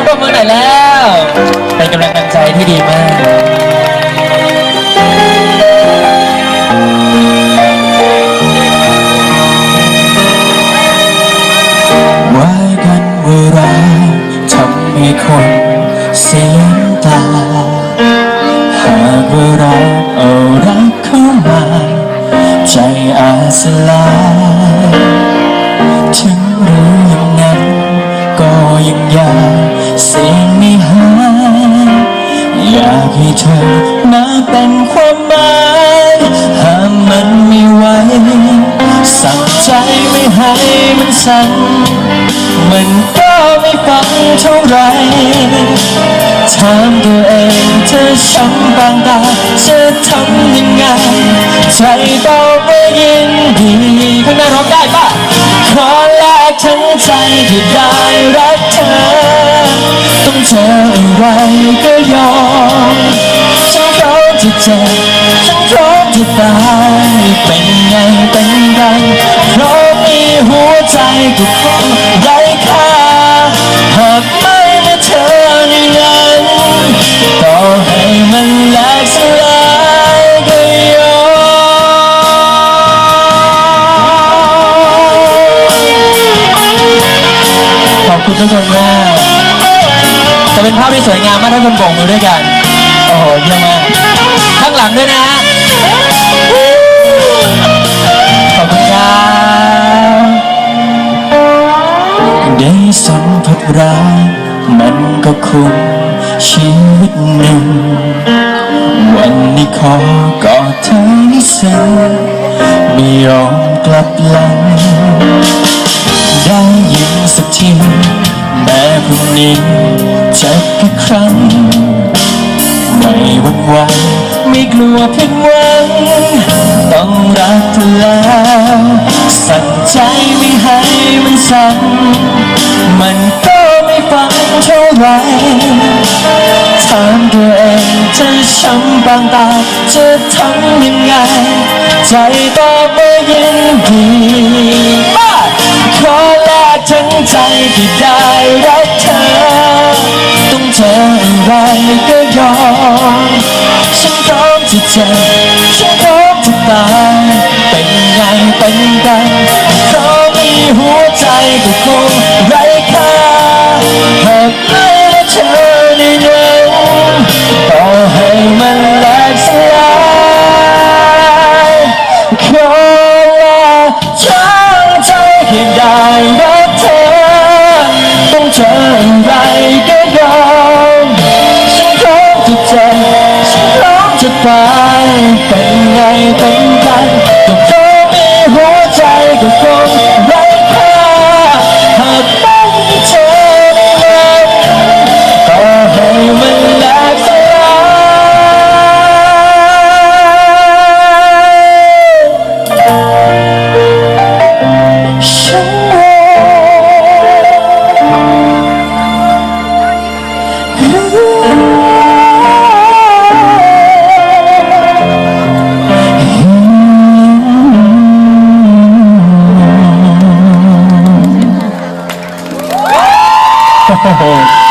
งปรบมือหน่อยแล้ว เป็นกำลังใจที่ดีมาก อยากให้เธอมาเป็นความหมายห้ามมันไม่ไหวสั่งใจไม่ให้มันสั่นมันก็ไม่ฟังเท่าไรถามตัวเองเธอช้ำบางตาจะทำยังไงใจตอบว่ยินดีข้างหน้าร้องได้ปะขอแลกทั้งใจที่ได้รักเธอ ต้องเจออะไรก็ยอม เจ็บฉันพร้อมจะตายเป็นไงเป็นกันเพราะมีหัวใจก็คงไร้ค่าหากไม่มีเธอในนั้นต่อให้มันแหลกสลายก็ยอมขอบคุณทุกคนมากจะเป็นภาพที่สวยงามมากถ้าคนโบกมือด้วยกัน โอ้โหเยี่ยมมาก ข้างหลังด้วยนะฮะขอบคุณครับได้สัมผัสรักมันก็คุ้มชีวิตหนึ่ง วันนี้ขอกอดเธอให้ซึ้งไม่ยอมกลับหลัง ได้ยินสักทีแม้พรุ่งนี้จะกี่ครั้งไม่หวั่นไหว ไม่กลัวผิดหวัง ต้องรักเธอแล้วสั่งใจไม่ให้มันสั่นมันก็ไม่ฟังเท่าไหรถามตัวเองจะช้ำบางตาจะทำยังไง ใจตอบว่ายินดีมาขอแลกทั้งใจที่ได้รัก พร้อมจะเจ็บฉันพร้อมจะตายเป็นไงเป็นกันเพราะมีหัวใจก็คงไร้ค่าหากไม่ได้เธอในนั้นต่อให้มันแหลกสลายขอลาทั้งใจให้ได้ จะตายเป็นไงเป็น 嗯